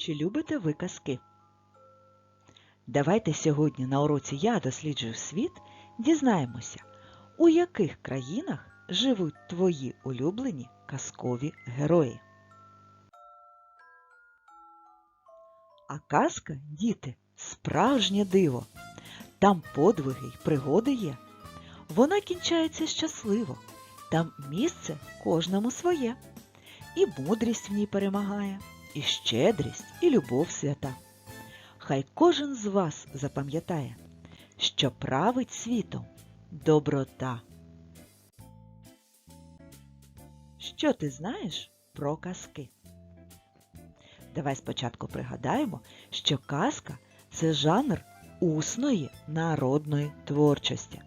Чи любите ви казки? Давайте сьогодні на уроці Я досліджую світ дізнаємося, у яких країнах живуть твої улюблені казкові герої. А казка, діти, справжнє диво. Там подвиги й пригоди є. Вона кінчається щасливо. Там місце кожному своє. І мудрість в ній перемагає, і щедрість, і любов свята. Хай кожен з вас запам'ятає, що править світом доброта. Що ти знаєш про казки? Давай спочатку пригадаємо, що казка це жанр усної народної творчості.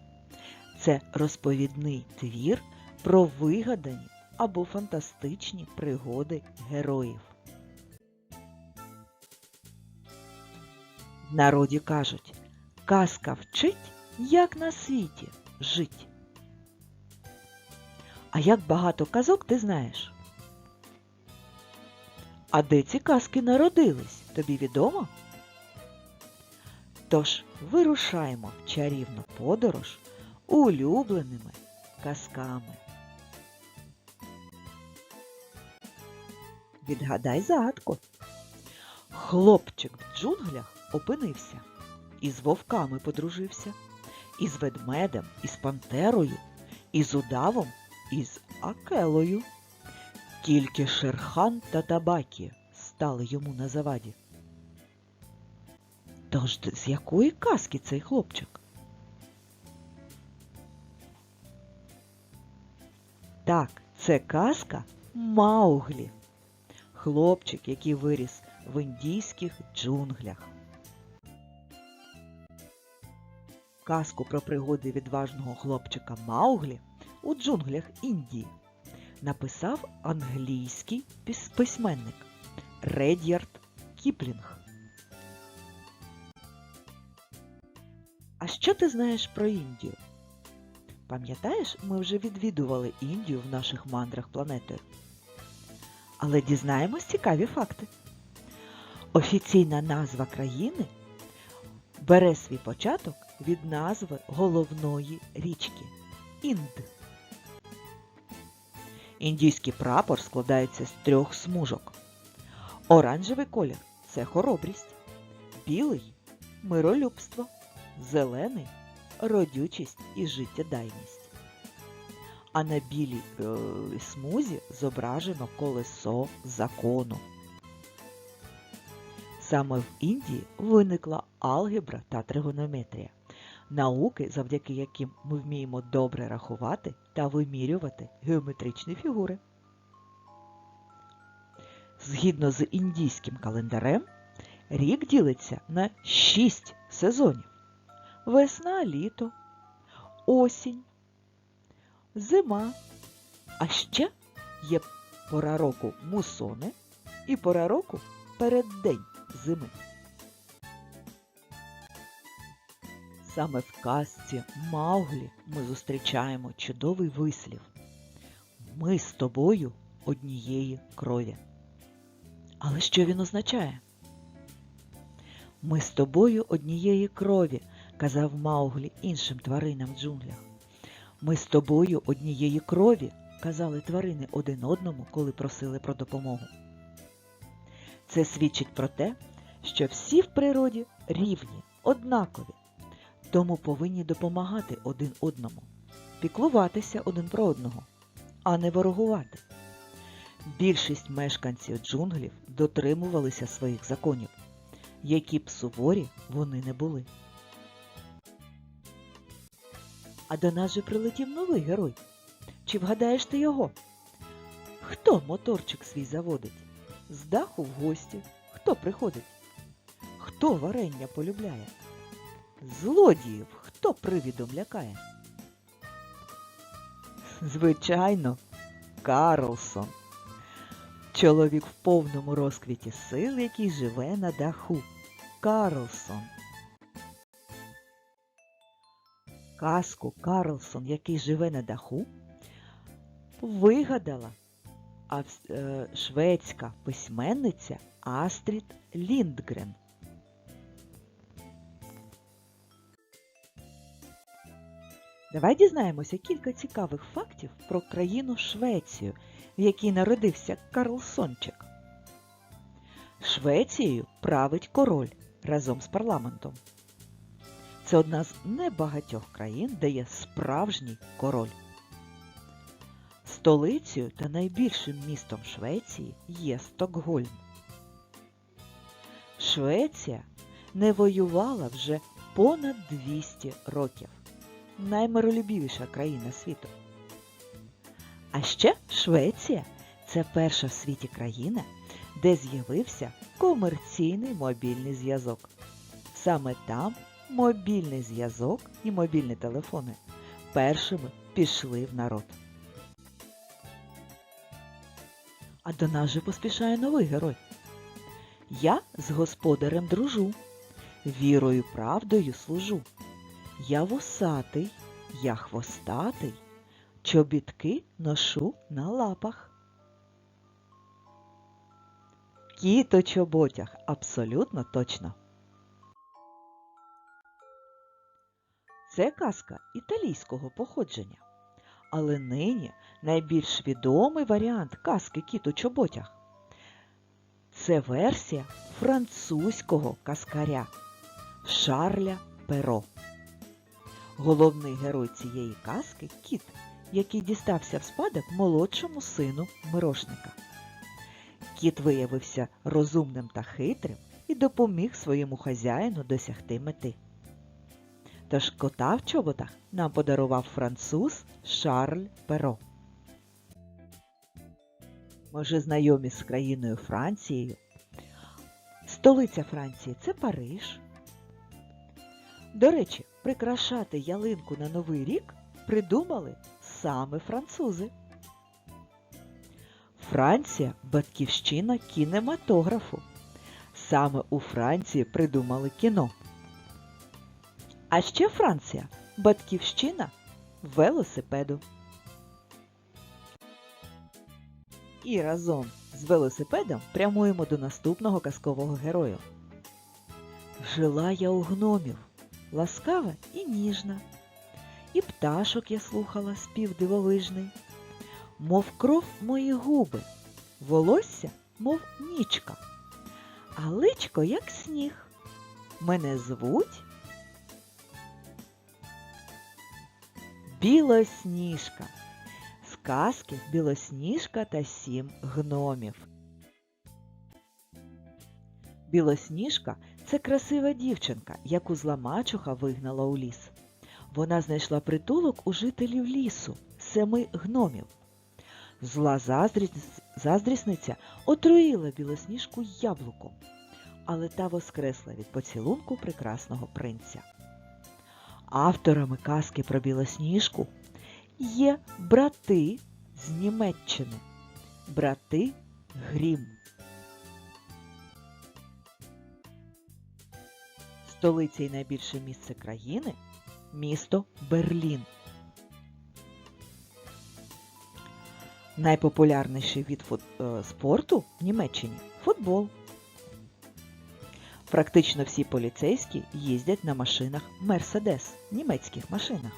Це розповідний твір про вигадані або фантастичні пригоди героїв. Народі кажуть, казка вчить, як на світі жить. А як багато казок ти знаєш? А де ці казки народились, тобі відомо? Тож вирушаємо в чарівну подорож улюбленими казками. Відгадай загадку. Хлопчик в джунглях опинився, із вовками подружився, із ведмедем, із пантерою, із удавом, із акелою. Тільки Шерхан та Табакі стали йому на заваді. Тож з якої казки цей хлопчик? Так, це казка Мауглі. Хлопчик, який виріс в індійських джунглях. Казку про пригоди відважного хлопчика Мауглі у джунглях Індії написав англійський письменник Ред'ярд Кіплінг. А що ти знаєш про Індію? Пам'ятаєш, ми вже відвідували Індію в наших мандрах планетою. Але дізнаємось цікаві факти. Офіційна назва країни бере свій початок від назви головної річки Інд. Індійський прапор складається з трьох смужок. Оранжевий колір це хоробрість, білий миролюбство, зелений родючість і життєдайність. А на білій е, смузі зображено колесо закону. Саме в Індії виникла алгебра та тригонометрія, науки, завдяки яким ми вміємо добре рахувати та вимірювати геометричні фігури. Згідно з індійським календарем, рік ділиться на 6 сезонів. Весна, літо, осінь, зима. А ще є пора року мусони і пора року переддень зими. Саме в казці Мауглі ми зустрічаємо чудовий вислів. Ми з тобою однієї крові. Але що він означає? Ми з тобою однієї крові, казав Мауглі іншим тваринам в джунглях. Ми з тобою однієї крові, казали тварини один одному, коли просили про допомогу. Це свідчить про те, що всі в природі рівні, однакові, тому повинні допомагати один одному, піклуватися один про одного, а не ворогувати. Більшість мешканців джунглів дотримувалися своїх законів, які б суворі вони не були. А до нас же прилетів новий герой. Чи вгадаєш ти його? Хто моторчик свій заводить? З даху в гості. Хто приходить? Хто варення полюбляє? Злодіїв хто привідом лякає? Звичайно, Карлсон. Чоловік в повному розквіті сил, який живе на даху. Карлсон. Казку Карлсон, який живе на даху, вигадала е, шведська письменниця Астрід Ліндгрен. Давай дізнаємося кілька цікавих фактів про країну Швецію, в якій народився Карл Сончик. Швецією править король разом з парламентом. Це одна з небагатьох країн, де є справжній король. Столицею та найбільшим містом Швеції є Стокгольм. Швеція не воювала вже понад 200 років. Наймиролюбівіша країна світу. А ще Швеція це перша в світі країна, де з'явився комерційний мобільний зв'язок. Саме там мобільний зв'язок і мобільні телефони першими пішли в народ. А до нас же поспішає новий герой. Я з господарем дружу, вірою правдою служу. Я вусатий, я хвостатий, чобітки ношу на лапах. Кіт у чоботях абсолютно точно. Це казка італійського походження. Але нині найбільш відомий варіант казки Кіт у чоботях. Це версія французького казкаря Шарля Перо. Головний герой цієї казки кіт, який дістався в спадок молодшому сину мирошника. Кіт виявився розумним та хитрим і допоміг своєму хазяїну досягти мети. Тож кота в чоботах нам подарував француз Шарль Перо. Ми вже знайомі з країною Францією. Столиця Франції це Париж. До речі, прикрашати ялинку на Новий рік придумали саме французи. Франція батьківщина кінематографу. Саме у Франції придумали кіно. А ще Франція батьківщина велосипеду. І разом з велосипедом прямуємо до наступного казкового герою. Жила я у гномів, ласкава і ніжна, і пташок я слухала спів дивовижний, мов кров мої губи, волосся, мов нічка, а личко, як сніг. Мене звуть Білосніжка. Сказки Білосніжка та сім гномів. Білосніжка це красива дівчинка, яку зла мачуха вигнала у ліс. Вона знайшла притулок у жителів лісу, семи гномів. Зла заздріс- заздрісниця отруїла білосніжку яблуком, але та воскресла від поцілунку прекрасного принця. Авторами казки про білосніжку є брати з Німеччини, брати Грім. Столиця і найбільше місце країни місто Берлін. Найпопулярніший від е, спорту в Німеччині футбол. Практично всі поліцейські їздять на машинах Мерседес, німецьких машинах.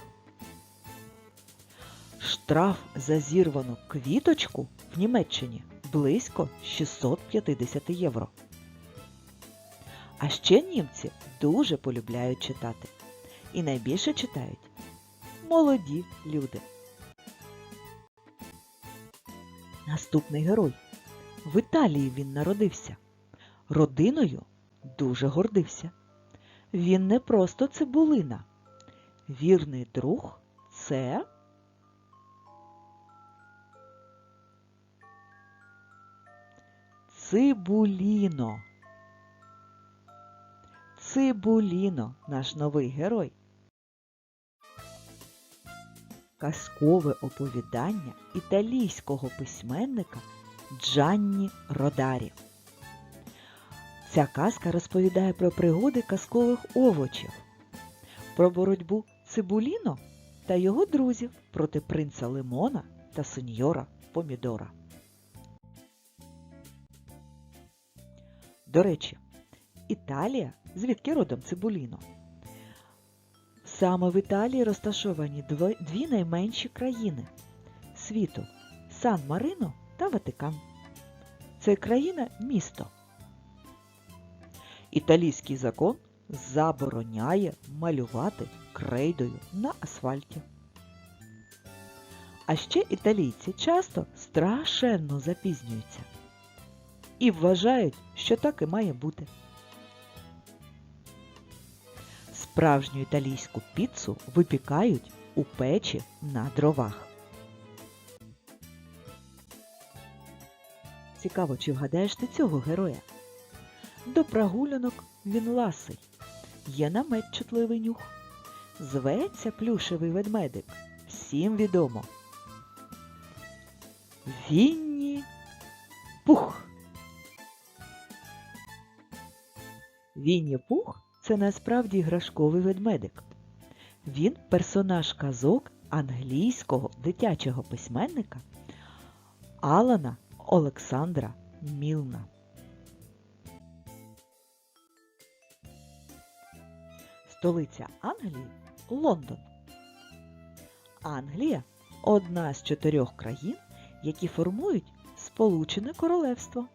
Штраф за зірвану квіточку в Німеччині близько 650 євро. А ще німці дуже полюбляють читати. І найбільше читають молоді люди. Наступний герой. В Італії він народився. Родиною дуже гордився. Він не просто цибулина. Вірний друг це Цибуліно. Цибуліно, наш новий герой. Казкове оповідання італійського письменника Джанні Родарі. Ця казка розповідає про пригоди казкових овочів, про боротьбу Цибуліно та його друзів проти принца Лимона та сеньора Помідора. До речі, Італія, звідки родом Цибуліно? Саме в Італії розташовані дві найменші країни світу Сан-Марино та Ватикан. Це країна місто. Італійський закон забороняє малювати крейдою на асфальті. А ще італійці часто страшенно запізнюються і вважають, що так і має бути. Справжню італійську піцу випікають у печі на дровах. Цікаво, чи вгадаєш ти цього героя? До прогулянок він ласий, є намет чутливий нюх. Зветься плюшевий ведмедик. Всім відомо. Вінні Пух. Вінні Пух це насправді іграшковий ведмедик. Він персонаж казок англійського дитячого письменника Алана Олександра Мілна. Столиця Англії Лондон. Англія одна з чотирьох країн, які формують Сполучене Королевство.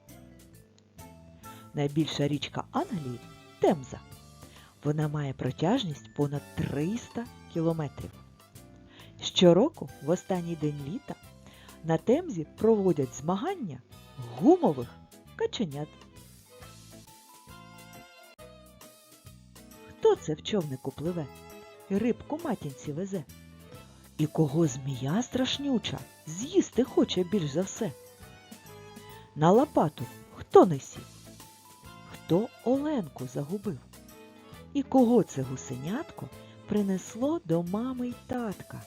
Найбільша річка Англії Темза. Вона має протяжність понад 300 кілометрів. Щороку, в останній день літа, на Темзі проводять змагання гумових каченят. Хто це в човнику пливе? Рибку матінці везе? І кого змія страшнюча з'їсти хоче більш за все? На лопату хто не сів? Хто Оленку загубив? І кого це гусенятко принесло до мами й татка?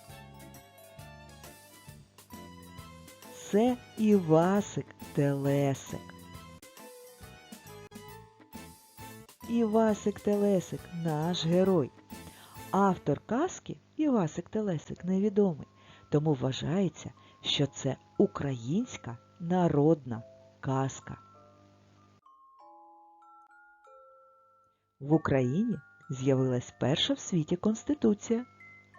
Це Івасик Телесик. Івасик Телесик наш герой. Автор казки Івасик Телесик невідомий, тому вважається, що це українська народна казка. В Україні з'явилась перша в світі Конституція,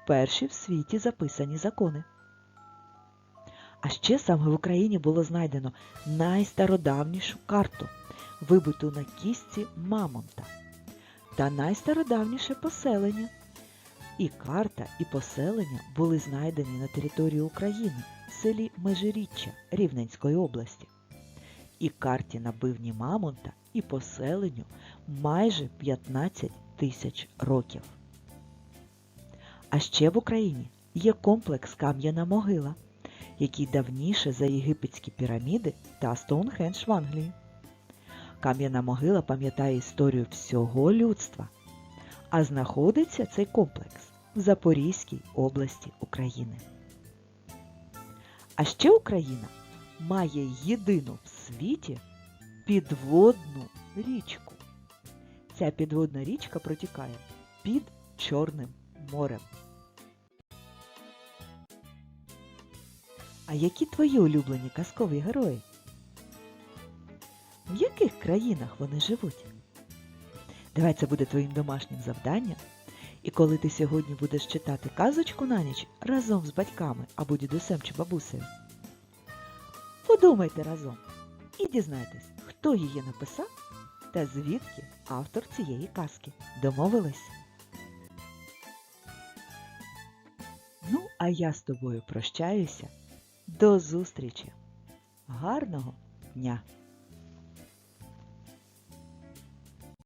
перші в світі записані закони. А ще саме в Україні було знайдено найстародавнішу карту, вибиту на кістці Мамонта, та найстародавніше поселення. І карта, і поселення були знайдені на території України в селі Межиріччя Рівненської області. І карті на бивні Мамонта, і поселенню майже 15 тисяч років. А ще в Україні є комплекс Кам'яна могила, який давніше за єгипетські піраміди та Стоунхендж в Англії. Кам'яна могила пам'ятає історію всього людства, а знаходиться цей комплекс в Запорізькій області України. А ще Україна має єдину в світі підводну річку. Ця підводна річка протікає під Чорним морем. А які твої улюблені казкові герої? В яких країнах вони живуть? Давай це буде твоїм домашнім завданням. І коли ти сьогодні будеш читати казочку на ніч разом з батьками або дідусем чи бабусею, подумайте разом і дізнайтесь, хто її написав та звідки автор цієї казки. Домовились? Ну, а я з тобою прощаюся. До зустрічі! Гарного дня!